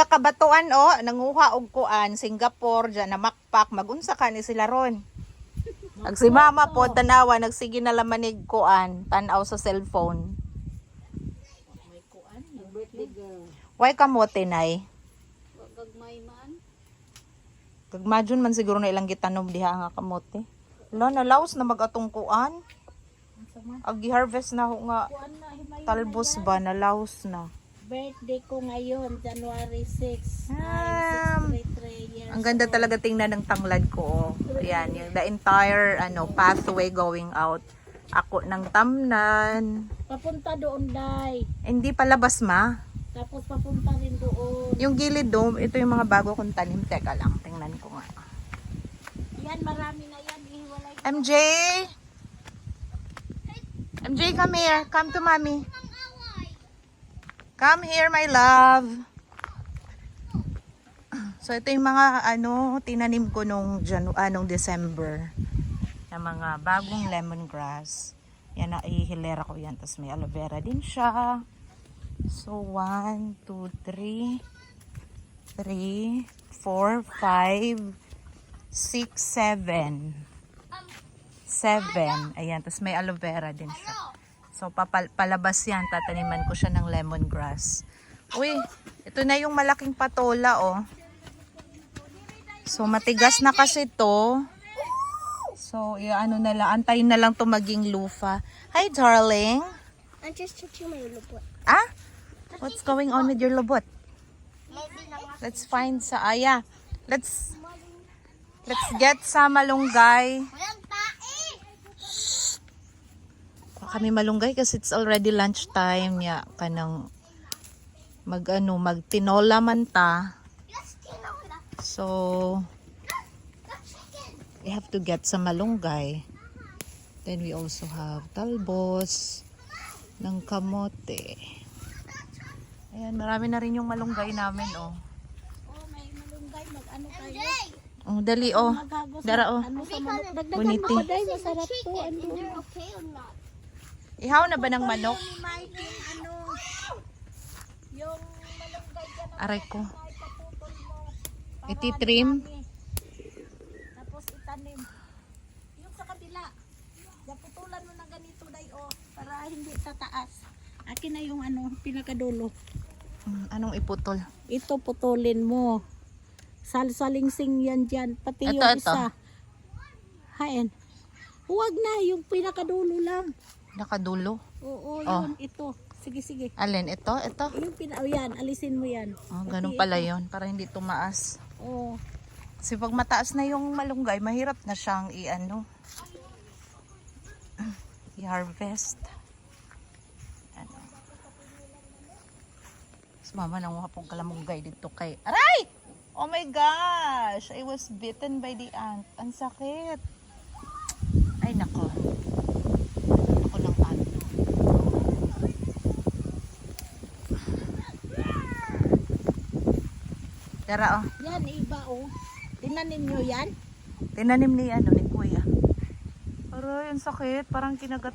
taga Kabatuan o, nanguha og kuan Singapore dyan na makpak magunsa ka ni sila ron. Ag si mama po tanawa nagsige na lamanig kuan tanaw sa cellphone. May kuan. Birthday girl. Why kamote nay? Gagmay man. Gagmadyon man siguro na ilang gitanom diha nga kamote. Lo nalaos na magatong kuan. Ag harvest na ho nga na talbos ba nalaos na. Birthday ko ngayon, January 6. Um, I'm 63 years. Ang ganda talaga tingnan ng tanglad ko. Oh. Ayan, yung the entire ano pathway going out. Ako ng tamnan. Papunta doon, Day. Hindi palabas ma. Tapos papunta rin doon. Yung gilid dome, ito yung mga bago kong tanim. Teka lang, tingnan ko nga. Yan, marami na yan. Ihiwalay. MJ! MJ, come here. Come to mommy. Come here, my love. So, ito yung mga, ano, tinanim ko nung, Janu anong December. Na mga bagong lemongrass. Yan, naihilera ko yan. Tapos may aloe vera din siya. So, 1, 2, 3, 3, 4, 5, 6, 7. 7. Ayan, tapos may aloe vera din siya. So, papal palabas yan. Tataniman ko siya ng lemongrass. Uy, ito na yung malaking patola, oh. So, matigas na kasi to. So, ano na lang, antayin na lang to maging lufa. Hi, darling. I'm just touching my lubot. Ah? What's going on with your lobot? Let's find sa aya. Let's Let's get sa malunggay. Kami malunggay kasi it's already lunchtime ya kanang mag ano magtinola man ta. Tinola. So we have to get some malunggay. Then we also have talbos ng kamote. Ayan, marami na rin yung malunggay namin, oh. Oh, may malunggay. Mag-ano tayo? Oh, dali, oh. Dara, oh. Ano Day. Masarap. Chicken. Ano? Ihaw na ba ng manok? Ano? Aray ko. Ititrim? Tapos itanim. Yung sa kabila. Naputulan mo na ganito, Day, oh. Para hindi tataas. Akin na yung ano, pinakadulo. Mm, Anong iputol? Ito putulin mo. Salsalingsing yan dyan. Pati Ito, yung ito. isa. Hain. Huwag na, yung pinakadulo lang. Nakadulo. Oo, Oh. yun, ito. Sige, sige. Alin? Ito? Ito? Yung pina, oh, yan, alisin mo yan. Oh, ganun pala yon para hindi tumaas. Oo. Kasi pag mataas na yung malunggay, mahirap na siyang i-ano. I-harvest. Ano. Mas mama nang mga pong kalamunggay dito kay... Aray! Oh my gosh! I was bitten by the ant. Ang sakit. Ay, nako. Ako ng ant. Tara, oh. Yan, iba, oh. Tinanim nyo yan? Tinanim ni ano ni Kuya. Aray, ang sakit. Parang kinagat